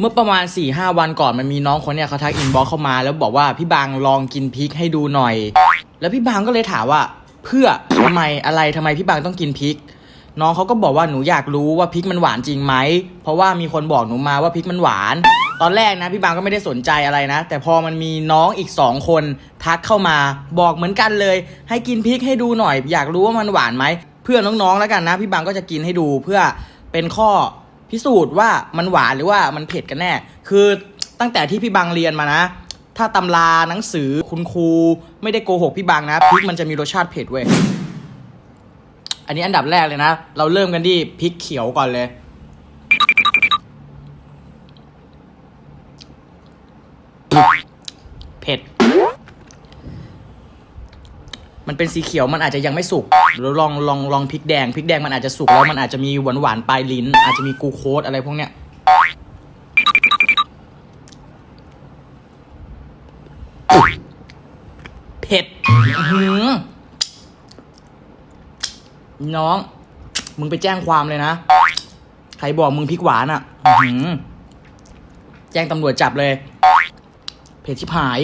เมื่อประมาณ4ี่ห้าวันก่อนมันมีน้องคนเนี่ยเขาทักอินบ็อกเข้ามาแล้วบอกว่าพี่บางลองกินพริกให้ดูหน่อย แล้วพี่บางก็เลยถามว่า เพื่อทำไมอะไรทำไมพี่บางต้องกินพริก น้องเขาก็บอกว่าหนูอยากรู้ว่าพริกมันหวานจริงไหมเพราะว่ามีคนบอกหนูมาว่าพริกมันหวาน ตอนแรกนะพี่บางก็ไม่ได้สนใจอะไรนะ แต่พอมันมีน้องอีกสองคนทักเข้ามาบอกเหมือนกันเลย ให้กินพริกให้ดูหน่อย อยากรู้ว่ามันหวานไหมเพื่อน้องๆแล้วกันนะ พี่บางก็จะกินให้ดูเพื่อเป็นข้อ พิสูจน์ว่ามันหวานหรือว่ามันเผ็ดกันแน่ คือตั้งแต่ที่พี่บางเรียนมานะ ถ้าตำราหนังสือคุณครูไม่ได้โกหกพี่บางนะพริกมันจะมีรสชาติเผ็ดเว้ยอันนี้อันดับแรกเลยนะ เราเริ่มกันที่พริกเขียวก่อนเลย เผ็ด มันเป็นสีเขียวมันอาจจะยังไม่สุกเราลองลองลองพริกแดงพริกแดงมันอาจจะสุกแล้วมันอาจจะมีหวานหวานปลายลิ้น อาจจะมีกูโคสอะไรพวกเนี้ยเผ็ดหือน้อง มึงไปแจ้งความเลยนะ ใครบอกมึงพริกหวานอะหือแจ้งตำรวจจับเลยเพจชิบหาย